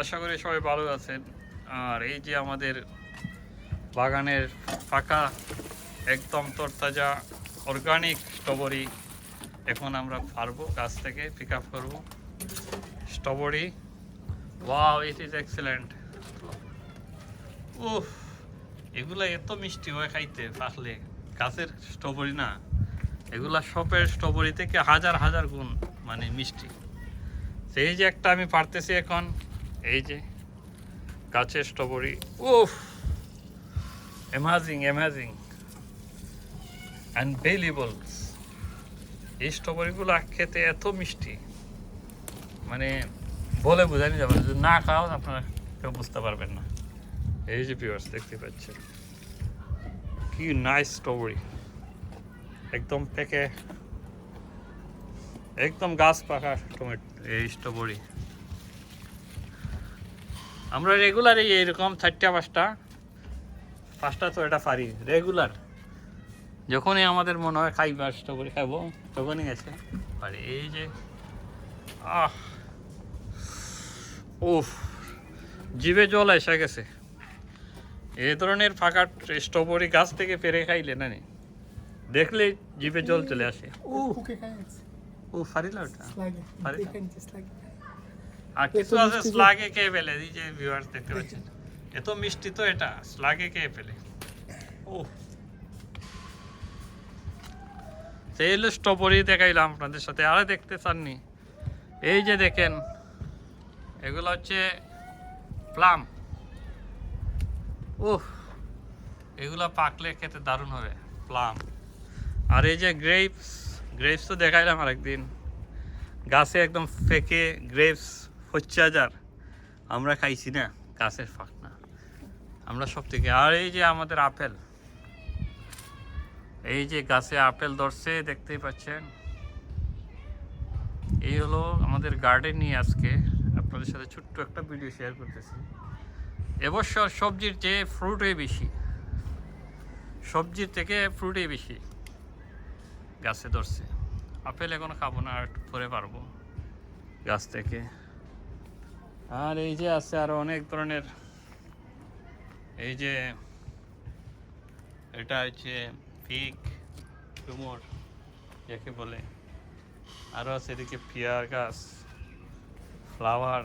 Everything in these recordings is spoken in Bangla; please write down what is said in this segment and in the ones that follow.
আশা করি সবাই ভালো আছেন। আর এই যে আমাদের বাগানের ফাঁকা, একদম তরতাজা অর্গানিক স্ট্রবেরি এখন আমরা পারব, গাছ থেকে পিক আপ করব। Strawberry wow it is excellent উফ, এগুলা এত মিষ্টি হয় খাইতে পাকলে গাছের স্ট্রবেরি না, এগুলা শপের স্ট্রবেরি থেকে হাজার হাজার গুণ মানে মিষ্টি। সেই যে একটা আমি পারতেছি এখন এই যে, গাছের স্ট্রবেরি। উফ অ্যামাজিং অ্যামাজিং আনবেলিবল এই স্ট্রবেরিগুলো খেতে এত মিষ্টি। মানে বলে বোঝানি যাবে। যদি না খাও আপনারা কেউ বুঝতে পারবেন না। এই যে পিওর্স দেখতে পাচ্ছেন। কি নাইস স্ট্রবেরি একদম পেকে, একদম গাছ পাকা টমেটো এই স্ট্রবেরি আমরা রেগুলার এই এরকম চারটা পাঁচটা পাঁচটা তো এটা পারি রেগুলার যখনই আমাদের মনে হয় খাই খাইবা স্ট্রবেরি খাব তখনই এসে পারি এই যে আহ উফ জিভে জল এসে গেছে এই ধরনের ফাঁকা স্ট্রবেরি গাছ থেকে পেরে খাইলে না নি দেখলে জিভে জল চলে আসে ও ফারিলা ওটা পারে না? দেখেন জাস্ট লাগে আর কিছু আছে স্লাগে কে ফেলে এই যে ভিউয়ার্স দেখতে পাচ্ছেন এত মিষ্টি তো এটা স্লাগে কে ফেলে ও সেই হলো স্ট্রবেরি দেখাইলাম আপনাদের সাথে আরে দেখতে চাননি এই যে দেখেন এগুলো হচ্ছে প্লাম ওহ এগুলো পাকলে খেতে দারুণ হবে প্লাম আর এই যে গ্রেপস গ্রেপস তো দেখাইলাম আরেকদিন গাছে একদম ফেকে গ্রেপস হচ্ছে হাজার আমরা খাইছি না, গাছের ফাঁক না আমরা সব থেকে আর এই যে আমাদের আপেল। এই যে গাছে আপেল ধরছে, দেখতেই পাচ্ছেন। এই হলো আমাদের গার্ডেন নিয়ে আজকে। আপনাদের সাথে ছোট্ট একটা ভিডিও শেয়ার করতেছি। এবছর সবজির চেয়ে ফ্রুটই বেশি। সবজির থেকে ফ্রুটই বেশি গাছে ধরছে। আপেল এখন খাব না, আর পরে পারব। গাছ থেকে আর এই যে আছে আরও অনেক ধরনের। এই যে এটা হচ্ছে ফিক ডুমুর যাকে বলে। আরও আছে এদিকে পিয়ার গাছ ফ্লাওয়ার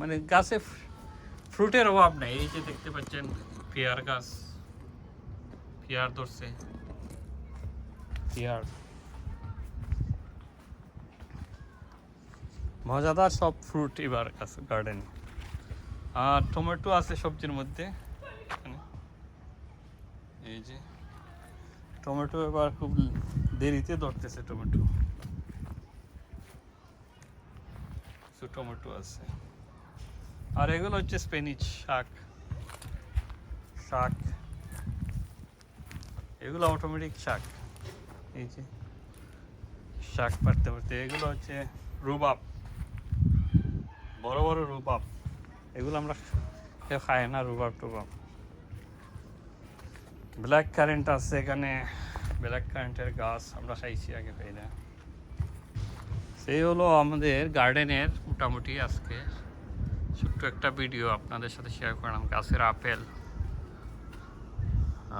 মানে গাছে ফ্রুটের অভাব নেই। এই যে দেখতে পাচ্ছেন পেয়ার গাছ। পেয়ার ধরছে। পেয়ার মজাদার সব ফ্রুট এবার আছে গার্ডেন আর টমেটো আছে সবজির মধ্যে। এই যে। টমেটো এবার খুব দেরিতে ধরতেছে টমেটো টমেটো আছে। আর এগুলো হচ্ছে স্পেনিশ শাক। শাক। এগুলো অটোমেটিক শাক। এই যে। শাক পারতে পারতে এগুলো হচ্ছে রুবাব বড় বড় রুবাব। এগুলো আমরা কেউ খাই না, রুবাব টুবাব। ব্ল্যাক কারেন্ট আছে এখানে। ব্ল্যাক কারেন্টের গাছ আমরা খাইছি আগে পাই না সেই হলো আমাদের গার্ডেনের মোটামুটি আজকে। ছোট্ট একটা ভিডিও আপনাদের সাথে শেয়ার করলাম, গাছের আপেল।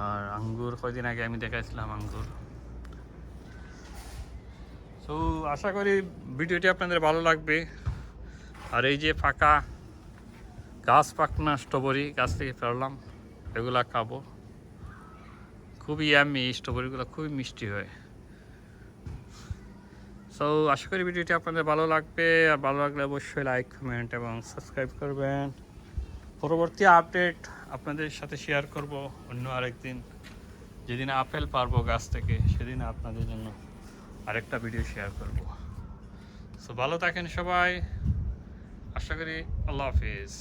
আর আঙ্গুর, কয়দিন আগে আমি দেখাইছিলাম আঙ্গুর। সো আশা করি ভিডিওটি আপনাদের ভালো লাগবে। আর এই যে ফাঁকা গাছ পাকনা স্ট্রবেরি গাছ থেকে ফেরলাম এগুলা খাব। খুবই ইয়ামি স্ট্রবেরিগুলো, খুবই মিষ্টি হয়। সো আশা করি ভিডিওটি আপনাদের ভালো লাগবে। আর ভালো লাগলে অবশ্যই লাইক কমেন্ট এবং সাবস্ক্রাইব করবেন। পরবর্তী আপডেট আপনাদের সাথে শেয়ার করব অন্য আরেকদিন। যেদিন আপেল পারব গাছ থেকে, সেদিন আপনাদের জন্য আরেকটা ভিডিও শেয়ার করব। সো ভালো থাকেন সবাই। আশা করি আল্লাহ হাফিজ।